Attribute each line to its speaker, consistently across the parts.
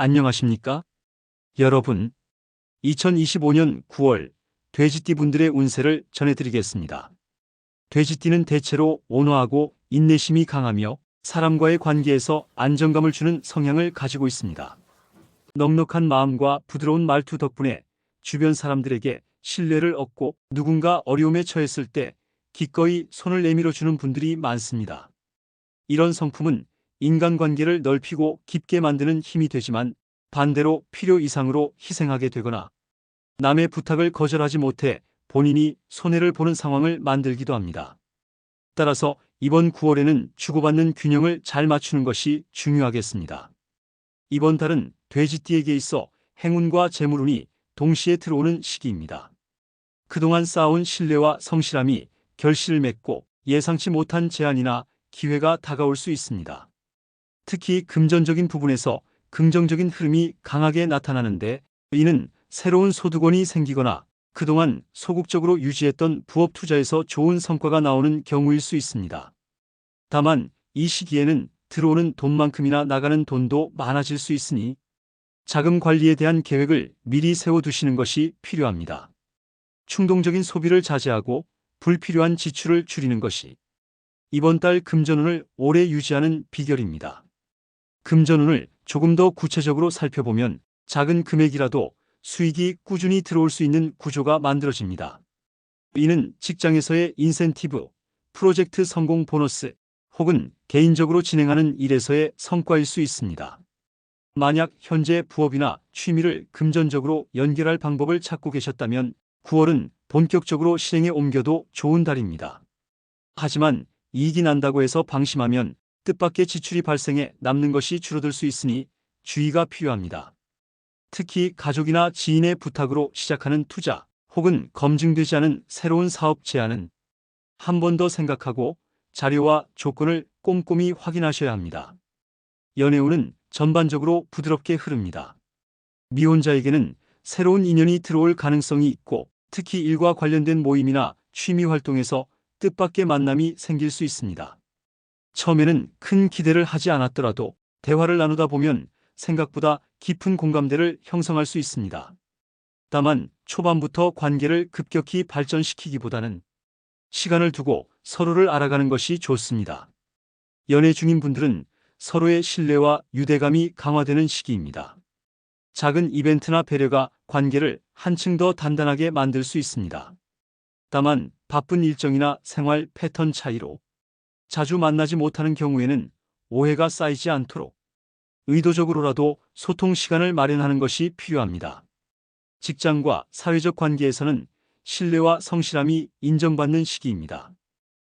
Speaker 1: 안녕하십니까? 여러분, 2025년 9월 돼지띠 분들의 운세를 전해드리겠습니다. 돼지띠는 대체로 온화하고 인내심이 강하며 사람과의 관계에서 안정감을 주는 성향을 가지고 있습니다. 넉넉한 마음과 부드러운 말투 덕분에 주변 사람들에게 신뢰를 얻고 누군가 어려움에 처했을 때 기꺼이 손을 내밀어 주는 분들이 많습니다. 이런 성품은 인간관계를 넓히고 깊게 만드는 힘이 되지만 반대로 필요 이상으로 희생하게 되거나 남의 부탁을 거절하지 못해 본인이 손해를 보는 상황을 만들기도 합니다. 따라서 이번 9월에는 주고받는 균형을 잘 맞추는 것이 중요하겠습니다. 이번 달은 돼지띠에게 있어 행운과 재물운이 동시에 들어오는 시기입니다. 그동안 쌓아온 신뢰와 성실함이 결실을 맺고 예상치 못한 제안이나 기회가 다가올 수 있습니다. 특히 금전적인 부분에서 긍정적인 흐름이 강하게 나타나는데 이는 새로운 소득원이 생기거나 그동안 소극적으로 유지했던 부업 투자에서 좋은 성과가 나오는 경우일 수 있습니다. 다만 이 시기에는 들어오는 돈만큼이나 나가는 돈도 많아질 수 있으니 자금 관리에 대한 계획을 미리 세워두시는 것이 필요합니다. 충동적인 소비를 자제하고 불필요한 지출을 줄이는 것이 이번 달 금전운을 오래 유지하는 비결입니다. 금전운을 조금 더 구체적으로 살펴보면 작은 금액이라도 수익이 꾸준히 들어올 수 있는 구조가 만들어집니다. 이는 직장에서의 인센티브, 프로젝트 성공 보너스 혹은 개인적으로 진행하는 일에서의 성과일 수 있습니다. 만약 현재 부업이나 취미를 금전적으로 연결할 방법을 찾고 계셨다면 9월은 본격적으로 실행에 옮겨도 좋은 달입니다. 하지만 이익이 난다고 해서 방심하면 뜻밖의 지출이 발생해 남는 것이 줄어들 수 있으니 주의가 필요합니다. 특히 가족이나 지인의 부탁으로 시작하는 투자 혹은 검증되지 않은 새로운 사업 제안은 한 번 더 생각하고 자료와 조건을 꼼꼼히 확인하셔야 합니다. 연애운은 전반적으로 부드럽게 흐릅니다. 미혼자에게는 새로운 인연이 들어올 가능성이 있고 특히 일과 관련된 모임이나 취미 활동에서 뜻밖의 만남이 생길 수 있습니다. 처음에는 큰 기대를 하지 않았더라도 대화를 나누다 보면 생각보다 깊은 공감대를 형성할 수 있습니다. 다만 초반부터 관계를 급격히 발전시키기보다는 시간을 두고 서로를 알아가는 것이 좋습니다. 연애 중인 분들은 서로의 신뢰와 유대감이 강화되는 시기입니다. 작은 이벤트나 배려가 관계를 한층 더 단단하게 만들 수 있습니다. 다만 바쁜 일정이나 생활 패턴 차이로 자주 만나지 못하는 경우에는 오해가 쌓이지 않도록 의도적으로라도 소통 시간을 마련하는 것이 필요합니다. 직장과 사회적 관계에서는 신뢰와 성실함이 인정받는 시기입니다.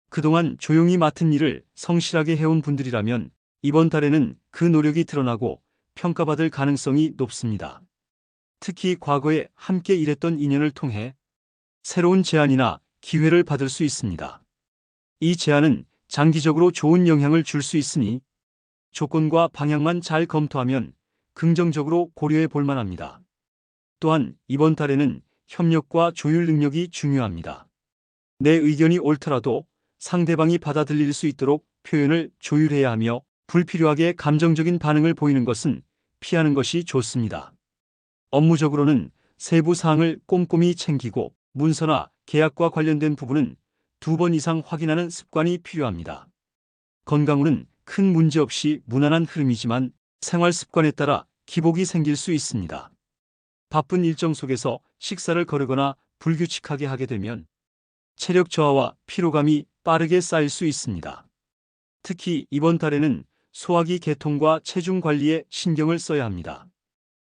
Speaker 1: 그동안 조용히 맡은 일을 성실하게 해온 분들이라면 이번 달에는 그 노력이 드러나고 평가받을 가능성이 높습니다. 특히 과거에 함께 일했던 인연을 통해 새로운 제안이나 기회를 받을 수 있습니다. 이 제안은 장기적으로 좋은 영향을 줄 수 있으니 조건과 방향만 잘 검토하면 긍정적으로 고려해 볼 만합니다. 또한 이번 달에는 협력과 조율 능력이 중요합니다. 내 의견이 옳더라도 상대방이 받아들일 수 있도록 표현을 조율해야 하며 불필요하게 감정적인 반응을 보이는 것은 피하는 것이 좋습니다. 업무적으로는 세부 사항을 꼼꼼히 챙기고 문서나 계약과 관련된 부분은 두 번 이상 확인하는 습관이 필요합니다. 건강운은 큰 문제 없이 무난한 흐름이지만 생활 습관에 따라 기복이 생길 수 있습니다. 바쁜 일정 속에서 식사를 거르거나 불규칙하게 하게 되면 체력 저하와 피로감이 빠르게 쌓일 수 있습니다. 특히 이번 달에는 소화기 개통과 체중 관리에 신경을 써야 합니다.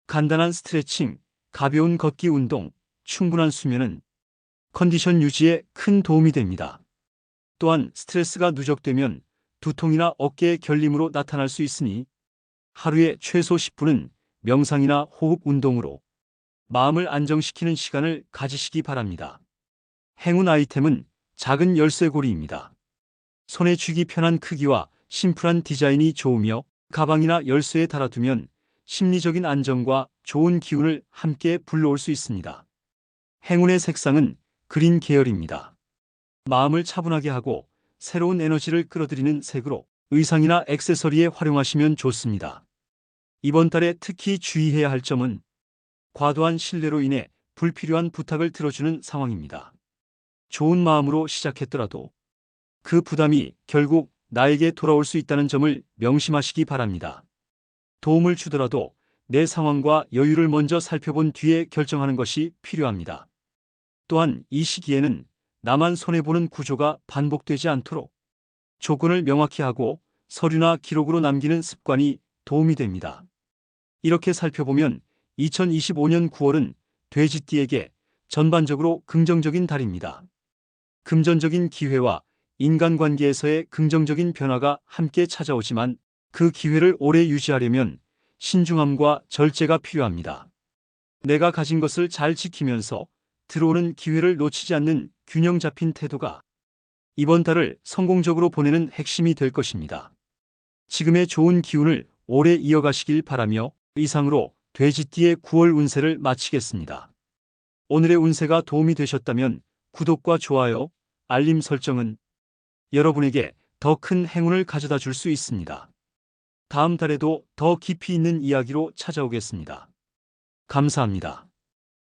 Speaker 1: 간단한 스트레칭, 가벼운 걷기 운동, 충분한 수면은 컨디션 유지에 큰 도움이 됩니다. 또한 스트레스가 누적되면 두통이나 어깨의 결림으로 나타날 수 있으니 하루에 최소 10분은 명상이나 호흡 운동으로 마음을 안정시키는 시간을 가지시기 바랍니다. 행운 아이템은 작은 열쇠고리입니다. 손에 쥐기 편한 크기와 심플한 디자인이 좋으며 가방이나 열쇠에 달아두면 심리적인 안정과 좋은 기운을 함께 불러올 수 있습니다. 행운의 색상은 그린 계열입니다. 마음을 차분하게 하고 새로운 에너지를 끌어들이는 색으로 의상이나 액세서리에 활용하시면 좋습니다. 이번 달에 특히 주의해야 할 점은 과도한 신뢰로 인해 불필요한 부탁을 들어주는 상황입니다. 좋은 마음으로 시작했더라도 그 부담이 결국 나에게 돌아올 수 있다는 점을 명심하시기 바랍니다. 도움을 주더라도 내 상황과 여유를 먼저 살펴본 뒤에 결정하는 것이 필요합니다. 또한 이 시기에는 나만 손해보는 구조가 반복되지 않도록 조건을 명확히 하고 서류나 기록으로 남기는 습관이 도움이 됩니다. 이렇게 살펴보면 2025년 9월은 돼지띠에게 전반적으로 긍정적인 달입니다. 금전적인 기회와 인간관계에서의 긍정적인 변화가 함께 찾아오지만 그 기회를 오래 유지하려면 신중함과 절제가 필요합니다. 내가 가진 것을 잘 지키면서 들어오는 기회를 놓치지 않는 균형 잡힌 태도가 이번 달을 성공적으로 보내는 핵심이 될 것입니다. 지금의 좋은 기운을 오래 이어가시길 바라며 이상으로 돼지띠의 9월 운세를 마치겠습니다. 오늘의 운세가 도움이 되셨다면 구독과 좋아요, 알림 설정은 여러분에게 더 큰 행운을 가져다 줄 수 있습니다. 다음 달에도 더 깊이 있는 이야기로 찾아오겠습니다. 감사합니다.